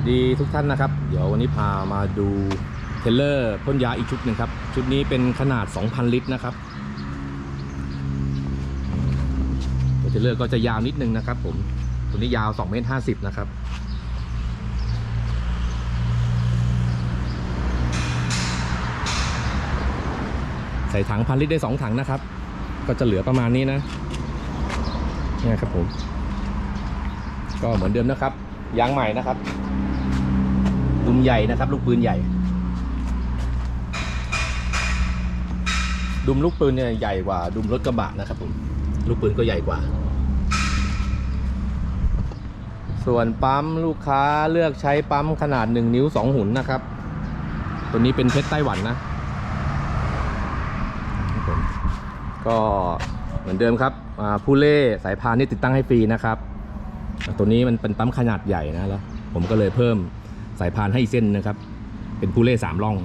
สดีทุกท่านนะครับ เดี๋ยววันนี้พามาดูเทเลอร์พ่นยาอีกชุดหนึ่งครับ ชุดนี้เป็นขนาด 2,000 ลิตรนะครับเทเลอร์ก็จะยาวนิดนึงนะครับ ผมตัวนี้ยาว2เมตร50นะครับใส่ถังพันลิตรได้ 2 ถังนะครับ ก็จะเหลือประมาณนี้นะนี่ครับผม ก็เหมือนเดิมนะครับยางใหม่นะครับ ดุมใหญ่นะครับ ลูกปืนใหญ่ ดุมลูกปืนเนี่ยใหญ่กว่า ดุมรถกระบะนะครับผมลูกปืนก็ใหญ่กว่า ส่วนปั๊มลูกค้าเลือกใช้ปั๊มขนาด 1 นิ้ว 2 หุ่นนะครับ ตัวนี้เป็นเพชรไต้หวันนะผมก็เหมือนเดิมครับผู้เล่สายพานนี่ติดตั้งให้ฟรีนะครับ ตัวนี้มันเป็นปั๊มขนาดใหญ่นะแล้วผมก็เลยเพิ่ม สายพานให้เส้นนะครับ เป็นผู้เล่สามล่อง